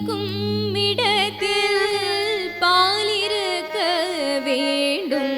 இருக்கும் இடத்தில் பாலிருக்க வேண்டும்.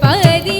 把爱的。